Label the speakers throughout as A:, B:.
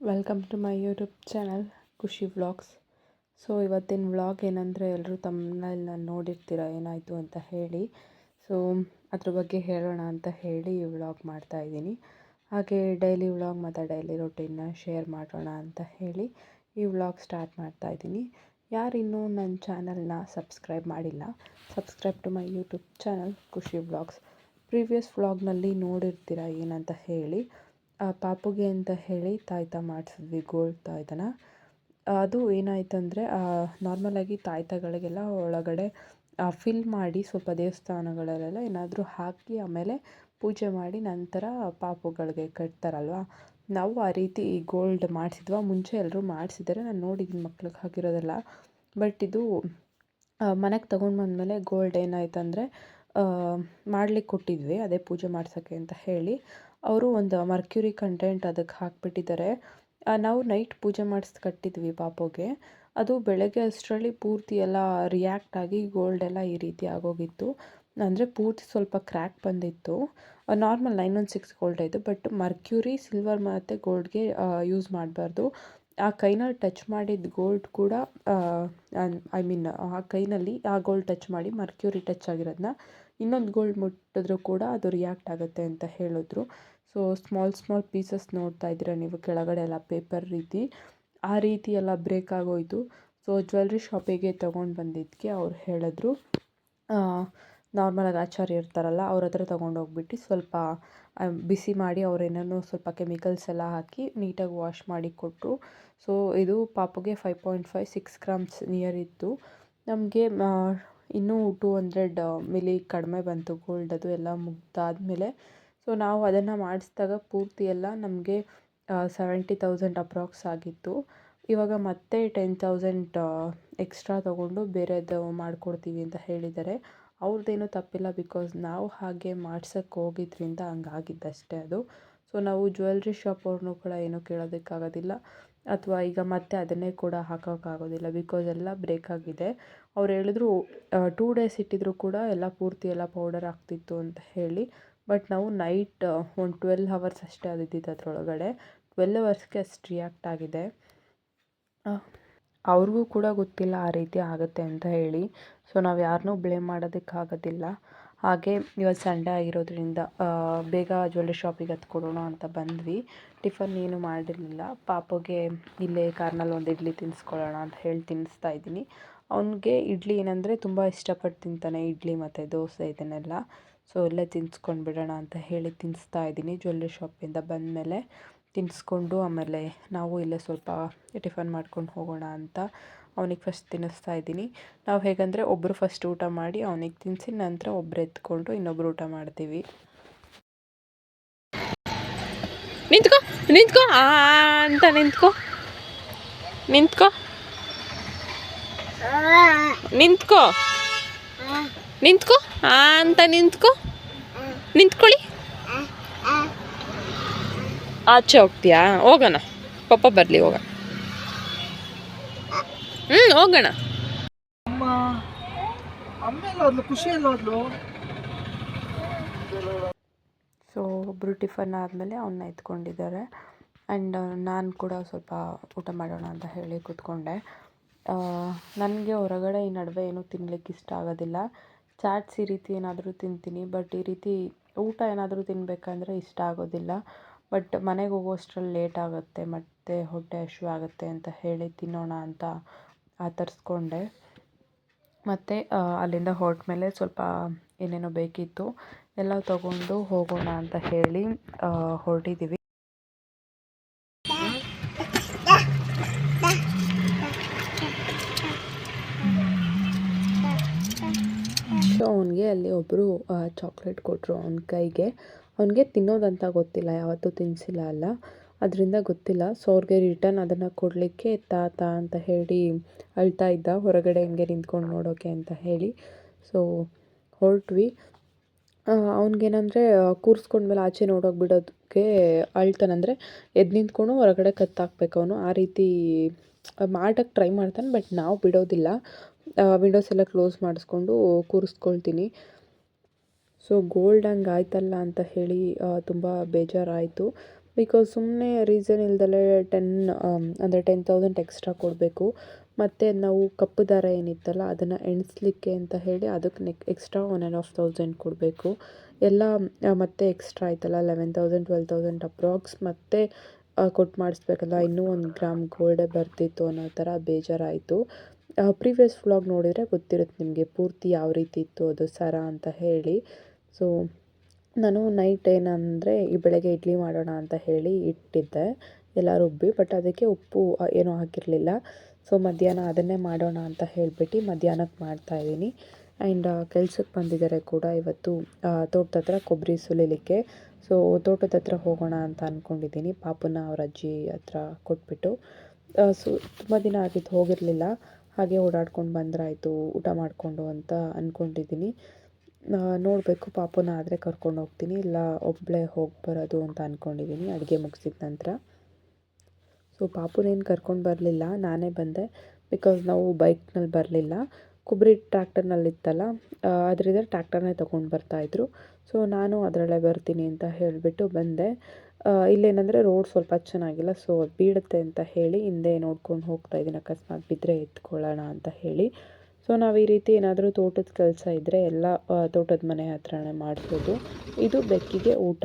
A: Welcome to my YouTube channel Khushi vlogs so ಇವತ್ತಿನ vlog ಏನಂದರೆ ಎಲ್ಲರೂ ತಮ್ಮಲ್ಲಿ ನೋಡಿರ್ತೀರ, ಏನಾಯಿತು ಅಂತ ಹೇಳಿ. ಸೊ ಅದ್ರ ಬಗ್ಗೆ ಹೇಳೋಣ ಅಂತ ಹೇಳಿ ವ್ಲಾಗ್ ಮಾಡ್ತಾಯಿದ್ದೀನಿ ಹಾಗೆ ಡೈಲಿ ವ್ಲಾಗ್ ಮತ್ತು ಡೈಲಿ ರೊಟೀನ್ನ ಶೇರ್ ಮಾಡೋಣ ಅಂತ ಹೇಳಿ ಈ ವ್ಲಾಗ್ ಸ್ಟಾರ್ಟ್ ಮಾಡ್ತಾಯಿದ್ದೀನಿ ಯಾರಿನ್ನೂ ನನ್ನ ಚಾನಲ್ನ ಸಬ್ಸ್ಕ್ರೈಬ್ ಮಾಡಿಲ್ಲ subscribe to my YouTube channel Khushi vlogs previous ವ್ಲಾಗ್ನಲ್ಲಿ ನೋಡಿರ್ತೀರ ಏನಂತ ಹೇಳಿ. ಪಾಪುಗೆ ಅಂತ ಹೇಳಿ ತಾಯ್ತ ಮಾಡಿಸಿದ್ವಿ ಗೋಲ್ಡ್ ತಾಯ್ತನ. ಅದು ಏನಾಯ್ತಂದರೆ ನಾರ್ಮಲಾಗಿ ತಾಯ್ತಗಳಿಗೆಲ್ಲ ಒಳಗಡೆ ಫಿಲ್ ಮಾಡಿ ಸ್ವಲ್ಪ ದೇವಸ್ಥಾನಗಳಲ್ಲೆಲ್ಲ ಏನಾದರೂ ಹಾಕಿ ಆಮೇಲೆ ಪೂಜೆ ಮಾಡಿ ನಂತರ ಪಾಪುಗಳಿಗೆ ಕಟ್ತಾರಲ್ವ? ನಾವು ಆ ರೀತಿ ಗೋಲ್ಡ್ ಮಾಡಿಸಿದ್ವ. ಮುಂಚೆ ಎಲ್ಲರೂ ಮಾಡಿಸಿದ್ದಾರೆ ನಾನು ನೋಡಿದ್ದೀನಿ ಮಕ್ಳಿಗೆ ಹಾಕಿರೋದೆಲ್ಲ. ಬಟ್ ಇದು ಮನೆಗೆ ತೊಗೊಂಡು ಬಂದಮೇಲೆ ಗೋಲ್ಡ್ ಏನಾಯ್ತಂದರೆ ಮಾಡ್ಲಿಕ್ಕೆ ಕೊಟ್ಟಿದ್ವಿ. ಅದೇ ಪೂಜೆ ಮಾಡ್ಸೋಕ್ಕೆ ಅಂತ ಹೇಳಿ. ಅವರು ಒಂದು ಮರ್ಕ್ಯುರಿ ಕಂಟೆಂಟ್ ಅದಕ್ಕೆ ಹಾಕಿಬಿಟ್ಟಿದ್ದಾರೆ. ನಾವು ನೈಟ್ ಪೂಜೆ ಮಾಡಿಸಿ ಕಟ್ಟಿದ್ವಿ ಪಾಪುಗೆ ಅದು ಬೆಳಗ್ಗೆ ಅಷ್ಟರಲ್ಲಿ ಪೂರ್ತಿ ಎಲ್ಲ ರಿಯಾಕ್ಟ್ ಆಗಿ ಗೋಲ್ಡ್ ಎಲ್ಲ ಈ ರೀತಿ ಆಗೋಗಿತ್ತು. ಅಂದರೆ ಪೂರ್ತಿ ಸ್ವಲ್ಪ ಕ್ರ್ಯಾಕ್ ಬಂದಿತ್ತು. Normal nine one six gold ಇದು ಬಟ್ ಮರ್ಕ್ಯೂರಿ ಸಿಲ್ವರ್ ಮತ್ತು ಗೋಲ್ಡ್ಗೆ ಯೂಸ್ ಮಾಡಬಾರ್ದು. ಆ ಕೈನಲ್ಲಿ ಟಚ್ ಮಾಡಿದ ಗೋಲ್ಡ್ ಕೂಡ ಐ ಮೀನ್ ಆ ಕೈನಲ್ಲಿ ಆ ಗೋಲ್ಡ್ ಟಚ್ ಮಾಡಿ ಮರ್ಕ್ಯೂರಿ ಟಚ್ ಆಗಿರೋದನ್ನ ಇನ್ನೊಂದು ಗೋಲ್ಡ್ ಮುಟ್ಟಿದ್ರೂ ಕೂಡ ಅದು ರಿಯಾಕ್ಟ್ ಆಗುತ್ತೆ ಅಂತ ಹೇಳಿದ್ರು. ಸೊ ಸ್ಮಾಲ್ ಸ್ಮಾಲ್ ಪೀಸಸ್ ನೋಡ್ತಾ ಇದ್ದೀರ ನೀವು? ಕೆಳಗಡೆ ಎಲ್ಲ ಪೇಪರ್ ರೀತಿ. ಆ ರೀತಿ ಎಲ್ಲ ಬ್ರೇಕ್ ಆಗೋಯಿತು. ಸೊ ಜ್ಯುವೆಲ್ರಿ ಶಾಪಿಗೆ ತೊಗೊಂಡು ಬಂದಿದ್ದಕ್ಕೆ ಅವ್ರು ಹೇಳಿದ್ರು. ನಾರ್ಮಲಾಗಿ ಆಚಾರ್ಯ ಇರ್ತಾರಲ್ಲ, ಅವ್ರ ಹತ್ರ ತೊಗೊಂಡೋಗ್ಬಿಟ್ಟು ಸ್ವಲ್ಪ ಬಿಸಿ ಮಾಡಿ ಅವ್ರು ಸ್ವಲ್ಪ ಕೆಮಿಕಲ್ಸ್ ಎಲ್ಲ ಹಾಕಿ ನೀಟಾಗಿ ವಾಶ್ ಮಾಡಿ ಕೊಟ್ಟರು ಸೊ ಇದು ಪಾಪುಗೆ five point five six grams near ಇತ್ತು. ನಮಗೆ ಇನ್ನೂ ಟು ಹಂಡ್ರೆಡ್ ಮಿಲಿ ಕಡಿಮೆ ಬಂತು ಗೋಲ್ಡ್ ಅದು ಎಲ್ಲ ಮುಗ್ದಾದಮೇಲೆ. ಸೊ ನಾವು ಅದನ್ನು ಮಾಡಿಸಿದಾಗ ಪೂರ್ತಿ ಎಲ್ಲ ನಮಗೆ ಸೆವೆಂಟಿ ತೌಸಂಡ್ ಅಪ್ರಾಕ್ಸ್ ಆಗಿತ್ತು. ಇವಾಗ ಮತ್ತೆ ಟೆನ್ ತೌಸಂಡ್ ಎಕ್ಸ್ಟ್ರಾ ತೊಗೊಂಡು ಬೇರೆದು ಮಾಡಿಕೊಡ್ತೀವಿ ಅಂತ ಹೇಳಿದ್ದಾರೆ. ಅವ್ರದ್ದೇನು ತಪ್ಪಿಲ್ಲ ಬಿಕಾಸ್ ನಾವು ಹಾಗೆ ಮಾಡ್ಸೋಕ್ಕೆ ಹೋಗಿದ್ರಿಂದ ಹಂಗಾಗಿದ್ದಷ್ಟೇ ಅದು. ಸೊ ನಾವು ಜ್ಯುವೆಲ್ರಿ ಶಾಪ್ ಅವ್ರನ್ನೂ ಕೂಡ ಏನೂ ಕೇಳೋದಕ್ಕಾಗೋದಿಲ್ಲ. ಅಥವಾ ಈಗ ಮತ್ತೆ ಅದನ್ನೇ ಕೂಡ ಹಾಕೋಕ್ಕಾಗೋದಿಲ್ಲ ಬಿಕಾಸ್ ಎಲ್ಲ ಬ್ರೇಕ್ ಆಗಿದೆ. ಅವ್ರು ಹೇಳಿದ್ರು ಟೂ ಡೇಸ್ ಇಟ್ಟಿದ್ರು ಕೂಡ ಎಲ್ಲ ಪೂರ್ತಿ ಎಲ್ಲ ಪೌಡರ್ ಆಗ್ತಿತ್ತು ಅಂತ ಹೇಳಿ. ಬಟ್ ನಾವು ನೈಟ್ ಒಂದು ಟ್ವೆಲ್ ಹವರ್ಸ್ ಅಷ್ಟೇ ಅದಿದ್ದಿದ್ದು ಅದರೊಳಗಡೆ. ಟ್ವೆಲ್ ಅವರ್ಸ್ಗೆ ಅಷ್ಟು ರಿಯಾಕ್ಟ್ ಆಗಿದೆ. ಅವ್ರಿಗೂ ಕೂಡ ಗೊತ್ತಿಲ್ಲ ಆ ರೀತಿ ಆಗುತ್ತೆ ಅಂತ ಹೇಳಿ. ಸೊ ನಾವು ಯಾರನ್ನೂ ಬ್ಲೇಮ್ ಮಾಡೋದಕ್ಕಾಗೋದಿಲ್ಲ. ಹಾಗೆ ಇವತ್ತು ಸಂಡೇ ಆಗಿರೋದ್ರಿಂದ ಬೇಗ ಜ್ಯುವೆಲ್ಲರಿ ಶಾಪಿಗೆ ಹತ್ಕೊಡೋಣ ಅಂತ ಬಂದ್ವಿ. ಟಿಫನ್ ಏನು ಮಾಡಿರಲಿಲ್ಲ ಪಾಪುಗೆ ಇಲ್ಲೇ ಕಾರ್ನಲ್ಲಿ ಒಂದು ಇಡ್ಲಿ ತಿನ್ನಿಸ್ಕೊಳ್ಳೋಣ ಅಂತ ಹೇಳಿ ತಿನ್ನಿಸ್ತಾ ಇದ್ದೀನಿ. ಅವನಿಗೆ ಇಡ್ಲಿ ಏನಂದರೆ ತುಂಬ ಇಷ್ಟಪಟ್ಟು ತಿಂತಾನೆ ಇಡ್ಲಿ ಮತ್ತು ದೋಸೆ ಇದನ್ನೆಲ್ಲ. ಸೊ ಇಲ್ಲೇ ತಿನ್ಸ್ಕೊಂಡು ಬಿಡೋಣ ಅಂತ ಹೇಳಿ ತಿನ್ನಿಸ್ತಾ ಇದ್ದೀನಿ ಜ್ಯುವೆಲ್ಲರಿ ಶಾಪಿಂದ ಬಂದಮೇಲೆ. ತಿನ್ನಿಸ್ಕೊಂಡು ಆಮೇಲೆ ನಾವು ಇಲ್ಲೇ ಸ್ವಲ್ಪ ಟಿಫನ್ ಮಾಡ್ಕೊಂಡು ಹೋಗೋಣ ಅಂತ ಅವನಿಗೆ ಫಸ್ಟ್ ತಿನ್ನಿಸ್ತಾ ಇದ್ದೀನಿ. ನಾವು ಹೇಗಂದರೆ ಒಬ್ಬರು ಫಸ್ಟ್ ಊಟ ಮಾಡಿ ಅವನಿಗೆ ತಿನ್ನಿಸಿ ನಂತರ ಒಬ್ಬರು ಎತ್ಕೊಂಡು ಇನ್ನೊಬ್ರು ಊಟ ಮಾಡ್ತೀವಿ.
B: ನಿಂತ್ಕೋ ನಿಂತ್ಕೋ ಅಂತ ನಿಂತ್ಕೋ. ನಿಂತ್ಕೋ. ನಿಂತ್ಕೋ. ನಿಂತ್ಕೋ ಅಂತ ನಿಂತ್ಕೋ. ನಿಂತ್ಕೊಳ್ಳಿ. ಆಚೆ ಹೋಗ್ತೀಯಾ? ಹೋಗೋಣ. ಪಪ್ಪ ಬರಲಿ, ಹೋಗೋಣ. ಹ್ಞೂ ಹೋಗೋಣ.
C: ಅಮ್ಮ ಅಮ್ಮ ಎಲ್ಲ ಹೋದ್ಲು ಖುಷಿ ಎಲ್ಲ ಹೋದ್ಲು
A: ಸೊ ಒಬ್ಬರು ಟಿಫನ್ ಆದಮೇಲೆ ಅವನ್ನ ಎತ್ಕೊಂಡಿದ್ದಾರೆ. ಆ್ಯಂಡ್ ನಾನು ಕೂಡ ಸ್ವಲ್ಪ ಊಟ ಮಾಡೋಣ ಅಂತ ಹೇಳಿ ಕೂತ್ಕೊಂಡೆ. ನನಗೆ ಹೊರಗಡೆ ಈ ನಡುವೆ ಏನೂ ತಿನ್ಲಿಕ್ಕೆ ಇಷ್ಟ ಆಗೋದಿಲ್ಲ. ಚಾಟ್ಸ್ ಈ ರೀತಿ ಏನಾದರೂ ತಿಂತೀನಿ ಬಟ್ ಈ ರೀತಿ ಊಟ ಏನಾದರೂ ತಿನ್ನಬೇಕಂದ್ರೆ ಇಷ್ಟ ಆಗೋದಿಲ್ಲ. ಬಟ್ ಮನೆಗೆ ಹೋಗೋಷ್ಟ್ರಲ್ಲಿ ಲೇಟ್ ಆಗುತ್ತೆ ಮತ್ತು ಹೊಟ್ಟೆ ಹಸಿವಾಗುತ್ತೆ ಆಗುತ್ತೆ ಅಂತ ಹೇಳಿ ತಿನ್ನೋಣ ಅಂತ ಆತರಿಸ್ಕೊಂಡೆ. ಮತ್ತು ಅಲ್ಲಿಂದ ಹೊರಟ ಮೇಲೆ ಸ್ವಲ್ಪ ಏನೇನೋ ಬೇಕಿತ್ತು ಎಲ್ಲ ತಗೊಂಡು ಹೋಗೋಣ ಅಂತ ಹೇಳಿ ಹೊರಟಿದ್ದೀವಿ ಸೊ ಅವನಿಗೆ ಅಲ್ಲಿ ಒಬ್ಬರು ಚಾಕ್ಲೇಟ್ ಕೊಟ್ಟರು ಅವನ ಕೈಗೆ. ಅವನಿಗೆ ತಿನ್ನೋದಂತ ಗೊತ್ತಿಲ್ಲ, ಯಾವತ್ತೂ ತಿನ್ನಿಸಿಲ್ಲ ಅಲ್ಲ. ಅದರಿಂದ ಗೊತ್ತಿಲ್ಲ. ಸೊ ಅವ್ರಿಗೆ ರಿಟರ್ನ್ ಅದನ್ನು ಕೊಡಲಿಕ್ಕೆ ತಾತ ಅಂತ ಹೇಳಿ ಅಳ್ತಾ ಇದ್ದ. ಹೊರಗಡೆ ಹಿಂಗೆ ನಿಂತ್ಕೊಂಡು ನೋಡೋಕೆ ಅಂತ ಹೇಳಿ. ಸೊ ಹೊರಟ್ವಿ. ಅವ್ನಿಗೇನಂದರೆ ಕೂರಿಸ್ಕೊಂಡ್ಮೇಲೆ ಆಚೆ ನೋಡೋಕೆ ಬಿಡೋದಕ್ಕೆ ಅಳ್ತಾನಂದರೆ ಎದ್ದು ನಿಂತ್ಕೊಂಡು ಹೊರಗಡೆ ಕತ್ತಾಕ್ಬೇಕು ಅವನು. ಆ ರೀತಿ ಮಾಡೋಕ್ಕೆ ಟ್ರೈ ಮಾಡ್ತಾನೆ ಬಟ್ ನಾವು ಬಿಡೋದಿಲ್ಲ. ವಿಂಡೋಸ್ ಎಲ್ಲ ಕ್ಲೋಸ್ ಮಾಡಿಸ್ಕೊಂಡು ಕೂರಿಸ್ಕೊಳ್ತೀನಿ. ಸೊ ಗೋಲ್ಡ್ ಹಂಗೆ ಆಯ್ತಲ್ಲ ಅಂತ ಹೇಳಿ ತುಂಬ ಬೇಜಾರಾಯಿತು. ಬಿಕಾಸ್ ಸುಮ್ಮನೆ ರೀಸನ್ ಇಲ್ದಲೇ ಟೆನ್ ಅಂದರೆ ಟೆನ್ ತೌಸಂಡ್ ಎಕ್ಸ್ಟ್ರಾ ಕೊಡಬೇಕು. ಮತ್ತು ನಾವು ಕಪ್ಪು ದಾರ ಏನಿತ್ತಲ್ಲ, ಅದನ್ನು ಎಣಿಸ್ಲಿಕ್ಕೆ ಅಂತ ಹೇಳಿ ಅದಕ್ಕೆ neck extra one and half thousand ಕೊಡಬೇಕು. ಎಲ್ಲ ಮತ್ತೆ ಎಕ್ಸ್ಟ್ರಾ ಆಯ್ತಲ್ಲ eleven thousand twelve thousand approx ಮತ್ತೆ ಕೊಟ್ಟು ಮಾಡಿಸ್ಬೇಕಲ್ಲ, ಇನ್ನೂ ಒಂದು ಗ್ರಾಮ್ ಗೋಲ್ಡೇ ಬರ್ತಿತ್ತು ಅನ್ನೋ ಥರ ಬೇಜಾರಾಯಿತು. ಪ್ರೀವಿಯಸ್ ವ್ಲಾಗ್ ನೋಡಿದರೆ ಗೊತ್ತಿರುತ್ತೆ ನಿಮಗೆ ಪೂರ್ತಿ ಯಾವ ರೀತಿ ಇತ್ತು ಅದು ಸರ ಅಂತ ಹೇಳಿ. ಸೊ ನಾನು ನೈಟ್ ಏನಂದರೆ, ಈ ಬೆಳಗ್ಗೆ ಇಡ್ಲಿ ಮಾಡೋಣ ಅಂತ ಹೇಳಿ ಇಟ್ಟಿದ್ದೆ. ಎಲ್ಲ ರುಬ್ಬಿ ಬಟ್ ಅದಕ್ಕೆ ಉಪ್ಪು ಏನೂ ಹಾಕಿರಲಿಲ್ಲ. ಸೊ ಮಧ್ಯಾಹ್ನ ಅದನ್ನೇ ಮಾಡೋಣ ಅಂತ ಹೇಳಿಬಿಟ್ಟು ಮಧ್ಯಾಹ್ನಕ್ಕೆ ಮಾಡ್ತಾಯಿದ್ದೀನಿ ಆ್ಯಂಡ್ ಕೆಲ್ಸಕ್ಕೆ ಬಂದಿದ್ದಾರೆ ಕೂಡ ಇವತ್ತು ತೋಟದ ಹತ್ರ ಕೊಬ್ಬರಿ ಸುಲಿಲಿಕ್ಕೆ. ಸೊ ತೋಟದ ಹತ್ರ ಹೋಗೋಣ ಅಂತ ಅಂದ್ಕೊಂಡಿದ್ದೀನಿ ಪಾಪುನ ಅವ್ರ ಅಜ್ಜಿ ಹತ್ರ ಕೊಟ್ಬಿಟ್ಟು. ಸೊ ತುಂಬ ದಿನ ಆಗಿದ್ದು ಹೋಗಿರಲಿಲ್ಲ. ಹಾಗೆ ಓಡಾಡ್ಕೊಂಡು ಬಂದ್ರಾಯಿತು, ಊಟ ಮಾಡಿಕೊಂಡು ಅಂತ ಅಂದ್ಕೊಂಡಿದ್ದೀನಿ ನೋಡಬೇಕು, ಪಾಪುನ ಆದರೆ ಕರ್ಕೊಂಡು ಹೋಗ್ತೀನಿ, ಇಲ್ಲ ಒಬ್ಬಳೇ ಹೋಗಿ ಬರೋದು ಅಂತ ಅಂದ್ಕೊಂಡಿದ್ದೀನಿ ಅಡುಗೆ ಮುಗಿಸಿದ ನಂತರ. ಸೊ ಪಾಪುನೇನು ಕರ್ಕೊಂಡು ಬರಲಿಲ್ಲ, ನಾನೇ ಬಂದೆ. ಬಿಕಾಸ್ ನಾವು ಬೈಕ್ನಲ್ಲಿ ಬರಲಿಲ್ಲ. ಕುಬ್ರಿ ಟ್ರ್ಯಾಕ್ಟರ್ನಲ್ಲಿತ್ತಲ್ಲ ಅದರಿಂದ ಟ್ರ್ಯಾಕ್ಟರ್ನೇ ತೊಗೊಂಡು ಬರ್ತಾಯಿದ್ರು ಸೊ ನಾನು ಅದರಲ್ಲೇ ಬರ್ತೀನಿ ಅಂತ ಹೇಳಿಬಿಟ್ಟು ಬಂದೆ. ಇಲ್ಲೇನಂದರೆ ರೋಡ್ ಸ್ವಲ್ಪ ಚೆನ್ನಾಗಿಲ್ಲ ಸೊ ಅದು ಬೀಳುತ್ತೆ ಅಂತ ಹೇಳಿ, ಹಿಂದೆ ನೋಡ್ಕೊಂಡು ಹೋಗ್ತಾ ಇದ್ದೀನಿ ಅಕಸ್ಮಾತ್ ಬಿದ್ದರೆ ಎತ್ಕೊಳ್ಳೋಣ ಅಂತ ಹೇಳಿ. ಸೊ ನಾವು ಈ ರೀತಿ ಏನಾದರೂ ತೋಟದ ಕೆಲಸ ಇದ್ದರೆ ಎಲ್ಲ ತೋಟದ ಮನೆ ಹತ್ರನೇ ಮಾಡ್ಬೋದು. ಇದು ಬೆಕ್ಕಿಗೆ ಊಟ.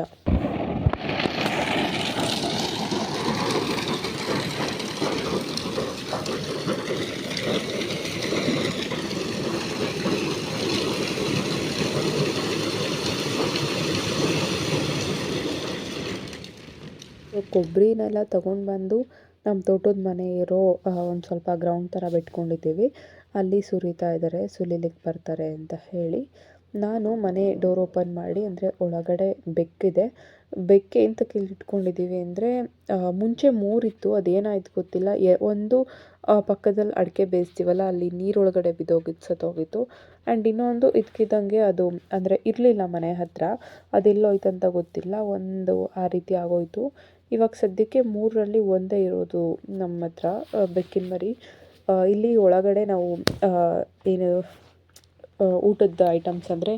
A: ಕೊಬ್ಬರಿನೆಲ್ಲ ತೊಗೊಂಡು ಬಂದು ನಮ್ಮ ತೋಟದ ಮನೆ ಇರೋ ಒಂದು ಸ್ವಲ್ಪ ಗ್ರೌಂಡ್ ಥರ ಬಿಟ್ಕೊಂಡಿದ್ದೀವಿ. ಅಲ್ಲಿ ಸುರಿತಾ ಇದ್ದಾರೆ ಸುಲಿಲಿಕ್ಕೆ ಬರ್ತಾರೆ ಅಂತ ಹೇಳಿ. ನಾನು ಮನೆ ಡೋರ್ ಓಪನ್ ಮಾಡಿ, ಅಂದರೆ ಒಳಗಡೆ ಬೆಕ್ಕಿದೆ. ಬೆಕ್ಕೆ ಎಂತಕ್ಕೆ ಇಲ್ಲಿ ಇಟ್ಕೊಂಡಿದ್ದೀವಿ ಅಂದರೆ ಮುಂಚೆ ಮೂರಿತ್ತು, ಅದೇನಾಯ್ತು ಗೊತ್ತಿಲ್ಲ. ಎ, ಒಂದು ಪಕ್ಕದಲ್ಲಿ ಅಡಿಕೆ ಬೇಯಿಸ್ತೀವಲ್ಲ, ಅಲ್ಲಿ ನೀರೊಳಗಡೆ ಬಿದ್ದೋಗಿದ್ದು ಸತ್ತೋಗಿತ್ತು. ಆ್ಯಂಡ್ ಇನ್ನೊಂದು ಇದ್ಕಿದ್ದಂಗೆ ಅದು, ಅಂದರೆ ಇರಲಿಲ್ಲ ಮನೆ ಹತ್ತಿರ ಅಂತ ಗೊತ್ತಿಲ್ಲ. ಒಂದು ಆ ರೀತಿ ಆಗೋಯಿತು. ಇವಾಗ ಸದ್ಯಕ್ಕೆ ಮೂರರಲ್ಲಿ ಒಂದೇ ಇರೋದು ನಮ್ಮ ಹತ್ರ ಬೆಕ್ಕಿನ ಮರಿ ಇಲ್ಲಿ ಒಳಗಡೆ ನಾವು ಏನು ಊಟದ ಐಟಮ್ಸ್ ಅಂದರೆ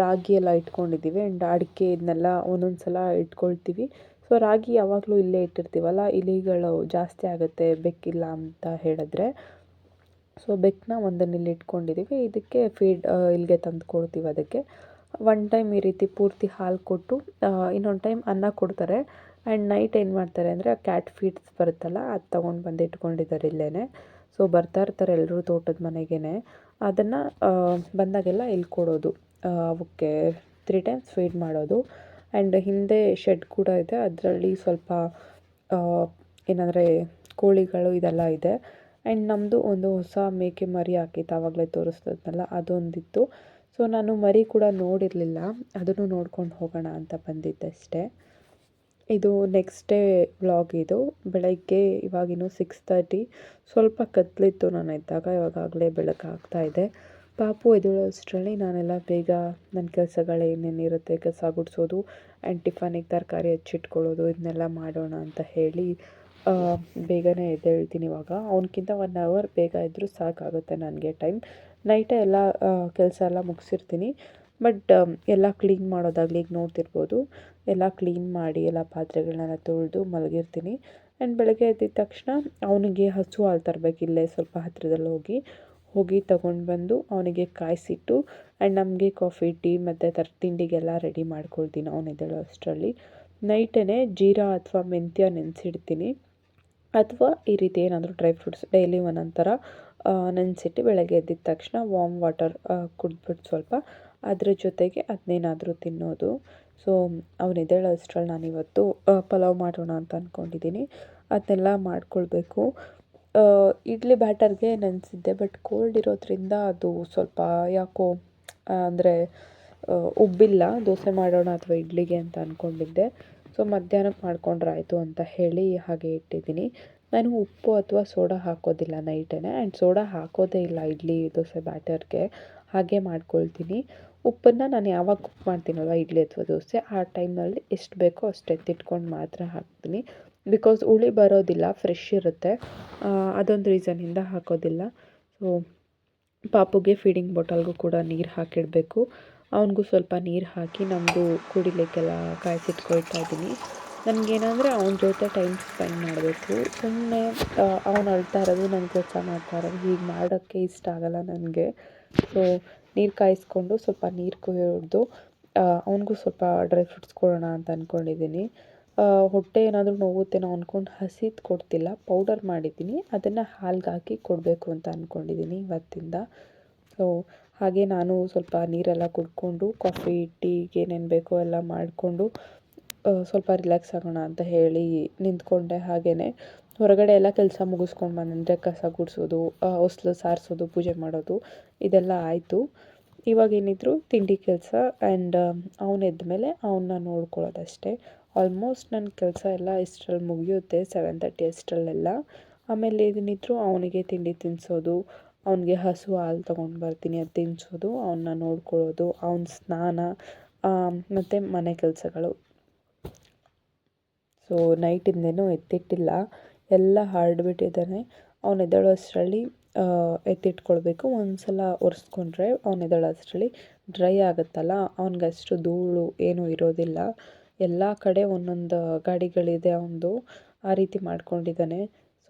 A: ರಾಗಿ ಎಲ್ಲ ಇಟ್ಕೊಂಡಿದ್ದೀವಿ ಆ್ಯಂಡ್ ಅಡಿಕೆ ಇದನ್ನೆಲ್ಲ ಒಂದೊಂದು ಸಲ ಇಟ್ಕೊಳ್ತೀವಿ. ಸೊ, ರಾಗಿ ಯಾವಾಗಲೂ ಇಲ್ಲೇ ಇಟ್ಟಿರ್ತೀವಲ್ಲ, ಇಲಿಗಳು ಜಾಸ್ತಿ ಆಗುತ್ತೆ, ಬೆಕ್ಕಿಲ್ಲ ಅಂತ ಹೇಳಿದ್ರೆ. ಸೊ ಬೆಕ್ಕನ್ನ ಒಂದನ್ನು ಇಲ್ಲಿ ಇಟ್ಕೊಂಡಿದ್ದೀವಿ. ಇದಕ್ಕೆ ಫೀಡ್ ಇಲ್ಲಿಗೆ ತಂದು ಕೊಡ್ತೀವಿ ಅದಕ್ಕೆ. ಒನ್ ಟೈಮ್ ಈ ರೀತಿ ಪೂರ್ತಿ ಹಾಲು ಕೊಟ್ಟು ಇನ್ನೊಂದು ಟೈಮ್ ಅನ್ನ ಕೊಡ್ತಾರೆ. ಆ್ಯಂಡ್ ನೈಟ್ ಏನು ಮಾಡ್ತಾರೆ ಅಂದರೆ ಕ್ಯಾಟ್ ಫೀಡ್ಸ್ ಬರುತ್ತಲ್ಲ ಅದು ತೊಗೊಂಡು ಬಂದು ಇಟ್ಕೊಂಡಿದ್ದಾರೆ ಇಲ್ಲೇ ಸೊ ಬರ್ತಾ ಇರ್ತಾರೆ ಎಲ್ಲರೂ ತೋಟದ ಮನೆಗೇ ಅದನ್ನು ಬಂದಾಗೆಲ್ಲ ಇಲ್ಲಿ ಕೊಡೋದು. ಆ, ಅವಕ್ಕೆ ತ್ರೀ ಟೈಮ್ಸ್ ಫೀಡ್ ಮಾಡೋದು. ಆ್ಯಂಡ್ ಹಿಂದೆ ಶೆಡ್ ಕೂಡ ಇದೆ. ಅದರಲ್ಲಿ ಸ್ವಲ್ಪ ಏನಂದರೆ ಕೋಳಿಗಳು ಇದೆಲ್ಲ ಇದೆ. ಆ್ಯಂಡ್ ನಮ್ಮದು ಒಂದು ಹೊಸ ಮೇಕೆ ಮರಿ ಹಾಕಿತ್ತು ಆವಾಗಲೇ ತೋರಿಸ್ತದಲ್ಲ ಅದೊಂದಿತ್ತು. ಸೊ ನಾನು ಮರಿ ಕೂಡ ನೋಡಿರಲಿಲ್ಲ. ಅದನ್ನು ನೋಡ್ಕೊಂಡು ಹೋಗೋಣ ಅಂತ ಬಂದಿದ್ದೆ ಅಷ್ಟೇ. ಇದು ನೆಕ್ಸ್ಟ್ ಡೇ ವ್ಲಾಗ್ ಇದು. ಬೆಳಗ್ಗೆ ಇವಾಗಿನ್ನು ಸಿಕ್ಸ್ ತರ್ಟಿ ಸ್ವಲ್ಪ ಕತ್ತಲಿತ್ತು ನಾನು ಇದ್ದಾಗ ಇವಾಗಾಗಲೇ ಬೆಳಕಾಗ್ತಾ ಇದೆ. ಪಾಪು ಎದುರಷ್ಟರಲ್ಲಿ ನಾನೆಲ್ಲ ಬೇಗ ನನ್ನ ಕೆಲಸಗಳು ಏನೇನಿರುತ್ತೆ ಕಸ ಗುಡಿಸೋದು ಆ್ಯಂಡ್ ಟಿಫನಿಗೆ ತರಕಾರಿ ಹಚ್ಚಿಟ್ಕೊಳ್ಳೋದು ಇದನ್ನೆಲ್ಲ ಮಾಡೋಣ ಅಂತ ಹೇಳಿ ಬೇಗನೆ ಎದ್ದೇಳ್ತೀನಿ ಇವಾಗ. ಅವನಕ್ಕಿಂತ ಒನ್ ಅವರ್ ಬೇಗ ಇದ್ದರೂ ಸಾಕಾಗುತ್ತೆ ನನಗೆ ಟೈಮ್ ನೈಟೇ ಎಲ್ಲ ಕೆಲಸ ಎಲ್ಲ ಮುಗಿಸಿರ್ತೀನಿ. ಬಟ್ ಎಲ್ಲ ಕ್ಲೀನ್ ಮಾಡೋದಾಗಲಿ ಈಗ ನೋಡ್ತಿರ್ಬೋದು. ಎಲ್ಲ ಕ್ಲೀನ್ ಮಾಡಿ ಎಲ್ಲ ಪಾತ್ರೆಗಳನ್ನೆಲ್ಲ ತೊಳೆದು ಮಲಗಿರ್ತೀನಿ. ಆ್ಯಂಡ್ ಬೆಳಗ್ಗೆ ಎದ್ದಿದ ತಕ್ಷಣ ಅವನಿಗೆ ಹಸು ಹಾಲು ತರಬೇಕು ಇಲ್ಲೇ ಸ್ವಲ್ಪ ಹತ್ತಿರದಲ್ಲಿ ಹೋಗಿ. ಹೋಗಿ ತಗೊಂಡು ಬಂದು ಅವನಿಗೆ ಕಾಯಿಸಿಟ್ಟು ಆ್ಯಂಡ್ ನಮಗೆ ಕಾಫಿ ಟೀ ಮತ್ತು ತರ ತಿಂಡಿಗೆಲ್ಲ ರೆಡಿ ಮಾಡ್ಕೊಳ್ತೀನಿ ಅವನು ಎದ್ದೇಳೋ ಅಷ್ಟರಲ್ಲಿ. ನೈಟೇ ಜೀರಾ ಅಥವಾ ಮೆಂತ್ಯ ನೆನೆಸಿಡ್ತೀನಿ. ಅಥವಾ ಈ ರೀತಿ ಏನಾದರೂ ಡ್ರೈ ಫ್ರೂಟ್ಸ್ ಡೈಲಿ ಒಂದೊಂದು ಥರ ನೆನೆಸಿಟ್ಟು ಬೆಳಗ್ಗೆ ಎದ್ದಿದ ತಕ್ಷಣ ವಾಮ್ ವಾಟರ್ ಕುಡಿದ್ಬಿಟ್ಟು ಸ್ವಲ್ಪ ಅದ್ರ ಜೊತೆಗೆ ಅದನ್ನೇನಾದರೂ ತಿನ್ನೋದು. ಸೊ ಅವ್ನು ಎದ್ದೇಳೋ ಅಷ್ಟ್ರಲ್ಲಿ ನಾನಿವತ್ತು ಪಲಾವ್ ಮಾಡೋಣ ಅಂತ ಅಂದ್ಕೊಂಡಿದ್ದೀನಿ ಅದನ್ನೆಲ್ಲ ಮಾಡ್ಕೊಳ್ಬೇಕು. ಇಡ್ಲಿ ಬ್ಯಾಟರ್ಗೆ ನೆನೆಸಿದ್ದೆ, ಬಟ್ ಕೋಲ್ಡ್ ಇರೋದ್ರಿಂದ ಅದು ಸ್ವಲ್ಪ ಯಾಕೋ ಅಂದರೆ ಉಬ್ಬಿಲ್ಲ. ದೋಸೆ ಮಾಡೋಣ ಅಥವಾ ಇಡ್ಲಿಗೆ ಅಂತ ಅಂದ್ಕೊಂಡಿದ್ದೆ ಸೊ ಮಧ್ಯಾಹ್ನಕ್ಕೆ ಮಾಡ್ಕೊಂಡ್ರೆ ಆಯಿತು ಅಂತ ಹೇಳಿ ಹಾಗೆ ಇಟ್ಟಿದ್ದೀನಿ. ನಾನು ಉಪ್ಪು ಅಥವಾ ಸೋಡಾ ಹಾಕೋದಿಲ್ಲ ನೈಟೇ ಆ್ಯಂಡ್ ಸೋಡಾ ಹಾಕೋದೇ ಇಲ್ಲ ಇಡ್ಲಿ, ದೋಸೆ, ಬ್ಯಾಟರ್ಗೆ. ಹಾಗೆ ಮಾಡ್ಕೊಳ್ತೀನಿ. ಉಪ್ಪನ್ನು ನಾನು ಯಾವಾಗ ಕುಕ್ ಮಾಡ್ತೀನಲ್ವ? ಇಡ್ಲಿ ಅಥವಾ ದೋಸೆ, ಆ ಟೈಮ್ನಲ್ಲಿ ಎಷ್ಟು ಬೇಕೋ ಅಷ್ಟು ಎತ್ತಿಟ್ಕೊಂಡು ಮಾತ್ರ ಹಾಕ್ತೀನಿ. ಬಿಕಾಸ್ ಹುಳಿ ಬರೋದಿಲ್ಲ ಫ್ರೆಶ್ ಇರುತ್ತೆ. ಅದೊಂದು ರೀಸನ್ನಿಂದ ಹಾಕೋದಿಲ್ಲ. ಸೊ ಪಾಪುಗೆ ಫೀಡಿಂಗ್ ಬಾಟಲ್ಗೂ ಕೂಡ ನೀರು ಹಾಕಿಡಬೇಕು. ಅವನಿಗೂ ಸ್ವಲ್ಪ ನೀರು ಹಾಕಿ ನಮ್ಮದು ಕುಡಿಲಿಕ್ಕೆಲ್ಲ ಕಾಯಿಸಿಟ್ಕೊಳ್ತಾ ಇದ್ದೀನಿ. ನನಗೇನಂದರೆ ಅವನ ಜೊತೆ ಟೈಮ್ ಸ್ಪೆಂಡ್ ಮಾಡಬೇಕು. ಸುಮ್ಮನೆ ಅವನು ಅಳ್ತಾ ಇರೋದು ನನಗೆ ಕೆಲಸ ಮಾಡ್ತಾ ಇರೋದು, ಹೀಗೆ ಮಾಡೋಕ್ಕೆ ಇಷ್ಟ ಆಗಲ್ಲ ನನಗೆ. ಸೊ ನೀರು ಕಾಯಿಸ್ಕೊಂಡು ಸ್ವಲ್ಪ ನೀರು ಕುಯ್ದು ಅವನಿಗೂ ಸ್ವಲ್ಪ ಡ್ರೈ ಫ್ರೂಟ್ಸ್ ಕೊಡೋಣ ಅಂತ ಅಂದ್ಕೊಂಡಿದ್ದೀನಿ ಹೊಟ್ಟೆ ಏನಾದರೂ ನೋವುತ್ತೇನೋ ಅಂದ್ಕೊಂಡು ಹಸಿದು ಕೊಡ್ತಿಲ್ಲ ಪೌಡರ್ ಮಾಡಿದ್ದೀನಿ, ಅದನ್ನು ಹಾಲ್ಗೆ ಹಾಕಿ ಕೊಡಬೇಕು ಅಂತ ಅಂದ್ಕೊಂಡಿದ್ದೀನಿ ಇವತ್ತಿಂದ. ಸೊ ಹಾಗೆ ನಾನು ಸ್ವಲ್ಪ ನೀರೆಲ್ಲ ಕುಡ್ಕೊಂಡು ಕಾಫಿ ಟೀಗೆ ಏನೇನು ಬೇಕೋ ಎಲ್ಲ ಮಾಡಿಕೊಂಡು ಸ್ವಲ್ಪ ರಿಲ್ಯಾಕ್ಸ್ ಆಗೋಣ ಅಂತ ಹೇಳಿ ನಿಂತ್ಕೊಂಡೆ ಹಾಗೆಯೇ ಹೊರಗಡೆ ಎಲ್ಲ ಕೆಲಸ ಮುಗಿಸ್ಕೊಂಡು ಬಂದಂದರೆ ಕಸ ಗುಡಿಸೋದು ಹೊಸ್ಲು ಸಾರಿಸೋದು, ಪೂಜೆ ಮಾಡೋದು, ಇದೆಲ್ಲ ಆಯಿತು. ಇವಾಗ ಏನಿದ್ರು ತಿಂಡಿ ಕೆಲಸ ಆ್ಯಂಡ್ ಅವನು ಎದ್ದ ಮೇಲೆ ಅವನ್ನ ನೋಡ್ಕೊಳ್ಳೋದಷ್ಟೇ. ಆಲ್ಮೋಸ್ಟ್ ನನ್ನ ಕೆಲಸ ಎಲ್ಲ ಇಷ್ಟರಲ್ಲಿ ಮುಗಿಯುತ್ತೆ ಸೆವೆನ್ ತರ್ಟಿ ಅಷ್ಟರಲ್ಲೆಲ್ಲ. ಆಮೇಲೆ ಏನಿದ್ರು ಅವನಿಗೆ ತಿಂಡಿ ತಿನ್ನಿಸೋದು ಅವನಿಗೆ ಹಸು ಹಾಲು ತೊಗೊಂಡು ಬರ್ತೀನಿ ಅದು ತಿನ್ನಿಸೋದು ಅವನ್ನ ನೋಡ್ಕೊಳ್ಳೋದು, ಅವನ ಸ್ನಾನ ಮತ್ತು ಮನೆ ಕೆಲಸಗಳು. ಸೊ ನೈಟಿಂದೇನೂ ಎತ್ತಿಟ್ಟಿಲ್ಲ. ಎಲ್ಲ ಹರಡ್ಬಿಟ್ಟಿದ್ದಾನೆ. ಅವ್ನು ಎದ್ದೇಳೋ ಅಷ್ಟರಲ್ಲಿ ಎತ್ತಿಟ್ಕೊಳ್ಬೇಕು. ಒಂದ್ಸಲ ಒರೆಸ್ಕೊಂಡ್ರೆ ಅವ್ನು ಎದ್ದೇಳೋ ಅಷ್ಟರಲ್ಲಿ ಡ್ರೈ ಆಗುತ್ತಲ್ಲ, ಅವ್ನಿಗೆ ಅಷ್ಟು ಧೂಳು ಏನೂ ಇರೋದಿಲ್ಲ. ಎಲ್ಲ ಕಡೆ ಒಂದೊಂದು ಗಾಡಿಗಳಿದೆ ಅವನದು, ಆ ರೀತಿ ಮಾಡ್ಕೊಂಡಿದ್ದಾನೆ.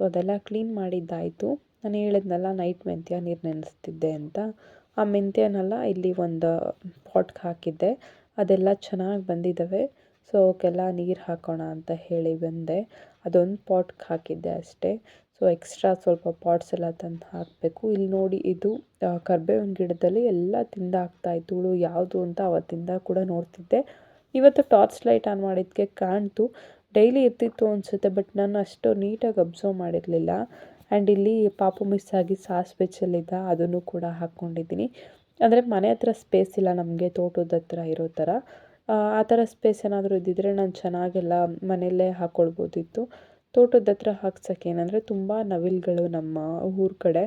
A: ಸೊ, ಅದೆಲ್ಲ ಕ್ಲೀನ್ ಮಾಡಿದ್ದಾಯಿತು. ನಾನು ಹೇಳಿದ್ನಲ್ಲ, ನೈಟ್ ಮೆಂತ್ಯ ನೀರು ನೆನೆಸ್ತಿದ್ದೆ ಅಂತ. ಆ ಮೆಂತ್ಯನೆಲ್ಲ ಇಲ್ಲಿ ಒಂದು ಪಾಟ್ಗೆ ಹಾಕಿದ್ದೆ. ಅದೆಲ್ಲ ಚೆನ್ನಾಗಿ ಬಂದಿದ್ದಾವೆ. ಸೊ ಅವಕ್ಕೆಲ್ಲ ನೀರು ಹಾಕೋಣ ಅಂತ ಹೇಳಿ ಬಂದೆ. ಅದೊಂದು ಪಾಟ್ಗೆ ಹಾಕಿದ್ದೆ ಅಷ್ಟೇ. ಸೊ ಎಕ್ಸ್ಟ್ರಾ ಸ್ವಲ್ಪ ಪಾಟ್ಸ್ ಎಲ್ಲ ತಂದು ಹಾಕಬೇಕು. ಇಲ್ಲಿ ನೋಡಿ ಇದು ಕರ್ಬೇವಿನ ಗಿಡದಲ್ಲಿ ಎಲ್ಲ ತಿಂದಾಕ್ತಾಯಿತ್ತು ಹುಳು ಯಾವುದು ಅಂತ ಅವತ್ತಿಂದ ಕೂಡ ನೋಡ್ತಿದ್ದೆ. ಇವತ್ತು ಟಾರ್ಚ್ ಲೈಟ್ ಆನ್ ಮಾಡಿದ್ದಕ್ಕೆ ಕಾಣ್ತು. ಡೈಲಿ ಇರ್ತಿತ್ತು ಅನಿಸುತ್ತೆ ಬಟ್ ನಾನು ಅಷ್ಟು ನೀಟಾಗಿ ಅಬ್ಸರ್ವ್ ಮಾಡಿರಲಿಲ್ಲ. ಆ್ಯಂಡ್ ಇಲ್ಲಿ ಪಾಪು ಮಿಸ್ ಆಗಿ ಸಾಸಿವೆ ಚೆಲ್ಲಿದ್ದ ಅದನ್ನು ಕೂಡ ಹಾಕ್ಕೊಂಡಿದ್ದೀನಿ ಅಂದರೆ ಮನೆ ಹತ್ರ ಸ್ಪೇಸ್ ಇಲ್ಲ ನಮಗೆ, ತೋಟದ ಹತ್ರ ಇರೋ ಥರ ಆ ಥರ ಸ್ಪೇಸ್ ಏನಾದರೂ ಇದ್ದಿದ್ದರೆ ನಾನು ಚೆನ್ನಾಗೆಲ್ಲ ಮನೆಯಲ್ಲೇ ಹಾಕ್ಕೊಳ್ಬೋದಿತ್ತು ತೋಟದ ಹತ್ರ ಹಾಕ್ಸೋಕ್ಕೆ ಏನಂದರೆ ತುಂಬ ನವಿಲುಗಳು ನಮ್ಮ ಊರ ಕಡೆ.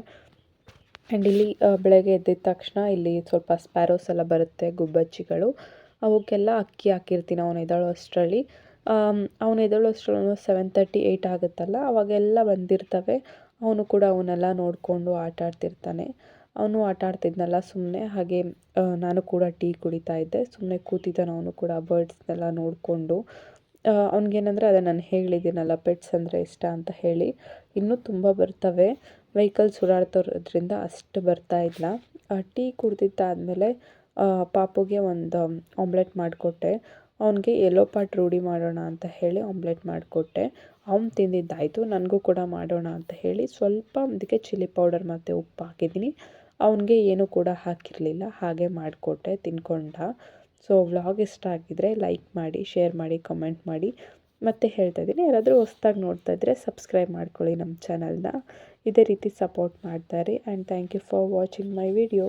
A: ಆ್ಯಂಡ್ ಇಲ್ಲಿ ಬೆಳಗ್ಗೆ ಎದ್ದಿದ ತಕ್ಷಣ ಇಲ್ಲಿ ಸ್ವಲ್ಪ ಸ್ಪ್ಯಾರೋಸ್ ಎಲ್ಲ ಬರುತ್ತೆ, ಗುಬ್ಬಚ್ಚಿಗಳು. ಅವಕ್ಕೆಲ್ಲ ಅಕ್ಕಿ ಹಾಕಿರ್ತೀನಿ ಅವನು ಎದ್ದೇಳೋ ಅಷ್ಟರಲ್ಲಿ. ಅವನು ಎದ್ದೇಳೋ ಅಷ್ಟರಲ್ಲಿ ಸೆವೆನ್ ತರ್ಟಿ ಏಯ್ಟ್ ಆಗುತ್ತಲ್ಲ, ಅವಾಗೆಲ್ಲ ಬಂದಿರ್ತವೆ. ಅವನು ಕೂಡ ಅವನ್ನೆಲ್ಲ ನೋಡಿಕೊಂಡು ಆಟ ಆಡ್ತಿರ್ತಾನೆ ಅವನು ಆಟ ಆಡ್ತಿದ್ನಲ್ಲ ಸುಮ್ಮನೆ ಹಾಗೆ ನಾನು ಕೂಡ ಟೀ ಕುಡಿತಾ ಇದ್ದೆ. ಸುಮ್ಮನೆ ಕೂತಿದ್ದಾನೆ ಅವನು ಕೂಡ ಬರ್ಡ್ಸ್ನೆಲ್ಲ ನೋಡಿಕೊಂಡು. ಅವ್ನಿಗೇನಂದರೆ ಅದೇ ನಾನು ಹೇಳಿದ್ದೀನಲ್ಲ ಪೆಟ್ಸ್ ಅಂದರೆ ಇಷ್ಟ ಅಂತ ಹೇಳಿ. ಇನ್ನೂ ತುಂಬ ಬರ್ತವೆ. ವೆಹಿಕಲ್ಸ್ ಓಡಾಡ್ತಿರೋದ್ರಿಂದ ಅಷ್ಟು ಬರ್ತಾ ಇಲ್ಲ. ಟೀ ಕುಡ್ದಿದ್ದಾದಮೇಲೆ ಪಾಪುಗೆ ಒಂದು ಆಮ್ಲೆಟ್ ಮಾಡಿಕೊಟ್ಟೆ. ಅವನಿಗೆ ಎಲ್ಲೋ ಪಾಟ್ ರೂಢಿ ಮಾಡೋಣ ಅಂತ ಹೇಳಿ ಆಮ್ಲೆಟ್ ಮಾಡಿಕೊಟ್ಟೆ. ಅವ್ನು ತಿಂದಿದ್ದಾಯಿತು. ನನಗೂ ಕೂಡ ಮಾಡೋಣ ಅಂತ ಹೇಳಿ ಸ್ವಲ್ಪ ಅದಕ್ಕೆ ಚಿಲ್ಲಿ ಪೌಡರ್ ಮತ್ತು ಉಪ್ಪು ಹಾಕಿದ್ದೀನಿ ಅವನಿಗೆ ಏನೂ ಕೂಡ ಹಾಕಿರಲಿಲ್ಲ, ಹಾಗೆ ಮಾಡಿಕೊಟ್ಟೆ, ತಿನ್ಕೊಂಡ. ಸೊ ವ್ಲಾಗ್ ಇಷ್ಟ ಆಗಿದ್ದರೆ ಲೈಕ್ ಮಾಡಿ ಶೇರ್ ಮಾಡಿ ಕಮೆಂಟ್ ಮಾಡಿ. ಮತ್ತೆ ಹೇಳ್ತಾ ಇದ್ದೀನಿ, ಯಾರಾದರೂ ಹೊಸ್ದಾಗಿ ನೋಡ್ತಾ ಇದ್ದರೆ ಸಬ್ಸ್ಕ್ರೈಬ್ ಮಾಡ್ಕೊಳ್ಳಿ ನಮ್ಮ ಚಾನಲ್ನ ಇದೇ ರೀತಿ ಸಪೋರ್ಟ್ ಮಾಡ್ತಾರೆ. And thank you for watching my video